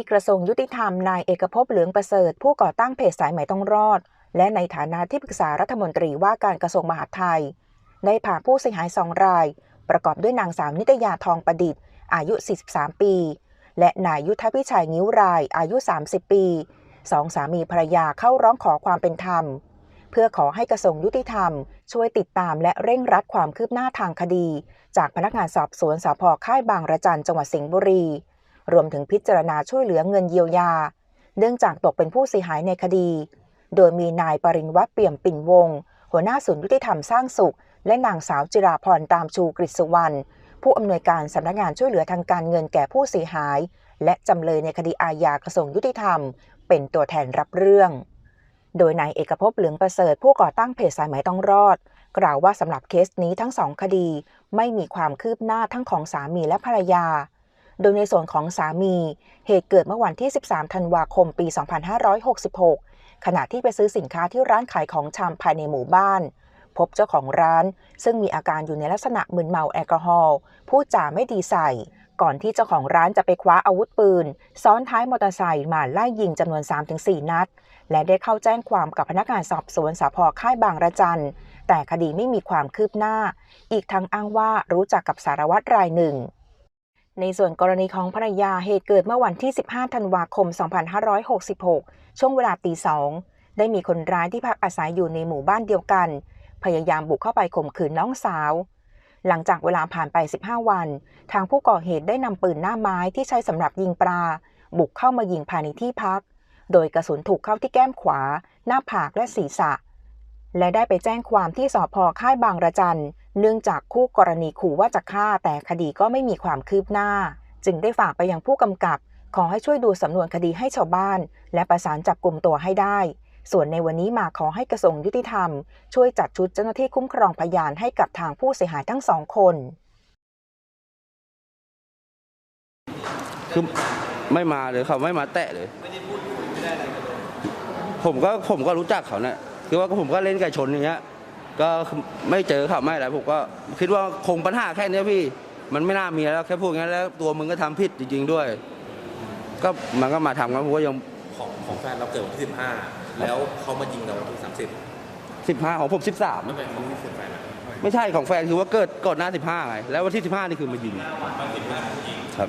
ที่กระทรวงยุติธรรมนายเอกภพเหลืองประเสริฐ ผู้ก่อตั้งเพจสายใหม่ต้องรอด และในฐานะที่ปรึกษารัฐมนตรีว่าการกระทรวงมหาดไทย ได้พาผู้เสียหายสองราย ประกอบด้วยนางสาวนิตยาทองประดิษฐ์ อายุ 43 ปี และนายยุทธพิชัยงิ้วราย อายุ 30 ปีสองสามีภรรยาเข้าร้องขอความเป็นธรรม เพื่อขอให้กระทรวงยุติธรรม ช่วยติดตามและเร่งรัดความคืบหน้าทางคดี จากพนักงานสอบสวนสพค่ายบางระจันจังหวัดสิงห์บุรี รวมถึงพิจารณาช่วยเหลือเงินเยียวยา เนื่องจากตกเป็นผู้เสียหายในคดี โดยมีนายปรินวัฒน์เปี่ยมปิ่นวง หัวหน้าศูนย์ยุติธรรมสร้างสุข และนางสาวจิราพรตามชูกฤษสุวรรณผู้อำนวยการสำนักงานช่วยเหลือทางการเงินแก่ผู้เสียหาย และจำเลยในคดีอาญากระทรวงยุติธรรม เป็นตัวแทนรับเรื่อง โดยนายเอกภพเหลืองประเสริฐผู้ก่อตั้งเพจสายไหมต้องรอด กล่าวว่าสำหรับเคสนี้ทั้งสองคดี ไม่มีความคืบหน้าทั้งของสามีและภรรยา โดยในส่วนของสามี เหตุเกิดเมื่อวันที่ 13 ธันวาคม ปี 2566 ขณะที่ไปซื้อสินค้าที่ร้านขายของชำภายในหมู่บ้าน พบเจ้าของร้าน ซึ่งมีอาการอยู่ในลักษณะมึนเมาแอลกอฮอล์พูดจาไม่ดีใส่ ก่อนที่เจ้าของร้านจะไปคว้าอาวุธปืน ซ้อนท้ายมอเตอร์ไซค์มาไล่ยิงจำนวน 3-4 นัด และได้เข้าแจ้งความกับพนักงานสอบสวนสพค่ายบางระจันแต่คดีไม่มีความคืบหน้า อีกทั้งอ้างว่ารู้จักกับสารวัตรรายหนึ่ง ในส่วนกรณีของภรรยาเหตุเกิดเมื่อวันที่ 15 ธันวาคม 2566 ช่วงเวลาตีสองได้มีคนร้ายที่พักอาศัยอยู่ในหมู่บ้านเดียวกัน พยายามบุกเข้าไปข่มขืนน้องสาว หลังจากเวลาผ่านไป 15 วัน ทางผู้ก่อเหตุได้นำปืนหน้าไม้ที่ใช้สำหรับยิงปลา บุกเข้ามายิงภายในที่พัก โดยกระสุนถูกเข้าที่แก้มขวา หน้าผากและศีรษะ และได้ไปแจ้งความที่สพค่ายบางระจัน เนื่องจากคู่กรณีขู่ว่าจะฆ่าแต่คดีก็ไม่มีความคืบหน้า จึงได้ฝากไปยังผู้กำกับ ขอให้ช่วยดูสำนวนคดีให้ชาวบ้าน และประสานจับกลุ่มตัวให้ได้ ส่วนในวันนี้มาขอให้กระทรวงยุติธรรม ช่วยจัดชุดเจ้าหน้าที่คุ้มครองพยานให้กับทางผู้เสียหายทั้งสองคนคือไม่มาเลยเขาไม่มาแตะเลย ผมก็ผมก็รู้จักเขาเนี่ยคือว่าผมก็เล่นไก่ชนอย่างเงี้ย ก็ไม่เจอเขาไม่อะไรผมก็คิดว่าคงปัญหาแค่เนี้ยพี่ มันไม่น่ามีแล้วแค่พูดงั้นแล้วตัวมึงก็ทำผิดจริง ๆด้วย ก็มันก็มาทำกันผมก็ยังของของแฟนเราเกิดวันที่15แล้วเขามายิงเราวันที่30สิบห้าของผมสิบสามไม่เป็นของที่แฟนอะไม่ใช่ของแฟนคือว่าเกิดก่อนหน้าสิบห้าไงแล้ววันที่สิบห้านี่คือมายิงครับ